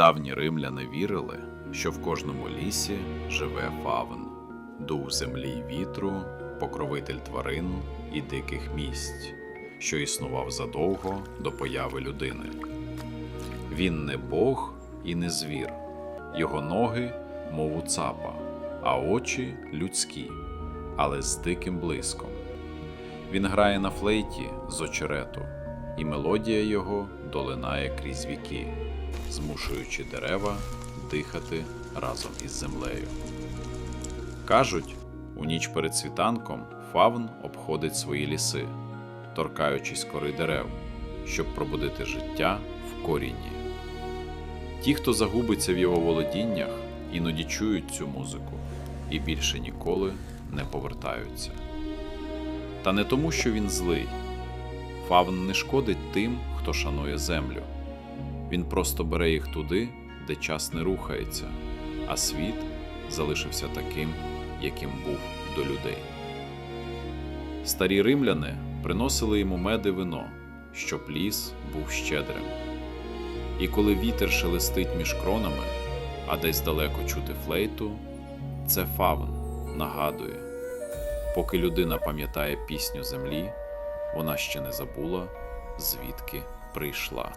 Давні римляни вірили, що в кожному лісі живе фавн, дух землі й вітру, покровитель тварин і диких місць, що існував задовго до появи людини. Він не Бог і не звір, його ноги, мов у цапа, а очі людські, але з диким блиском. Він грає на флейті з очерету, і мелодія його долинає крізь віки, змушуючи дерева дихати разом із землею. Кажуть, у ніч перед світанком фавн обходить свої ліси, торкаючись кори дерев, щоб пробудити життя в корінні. Ті, хто загубиться в його володіннях, іноді чують цю музику і більше ніколи не повертаються. Та не тому, що він злий. Фавн не шкодить тим, хто шанує землю. Він просто бере їх туди, де час не рухається, а світ залишився таким, яким був до людей. Старі римляни приносили йому мед і вино, щоб ліс був щедрим. І коли вітер шелестить між кронами, а десь далеко чути флейту, це фавн нагадує. Поки людина пам'ятає пісню землі, вона ще не забула, звідки прийшла.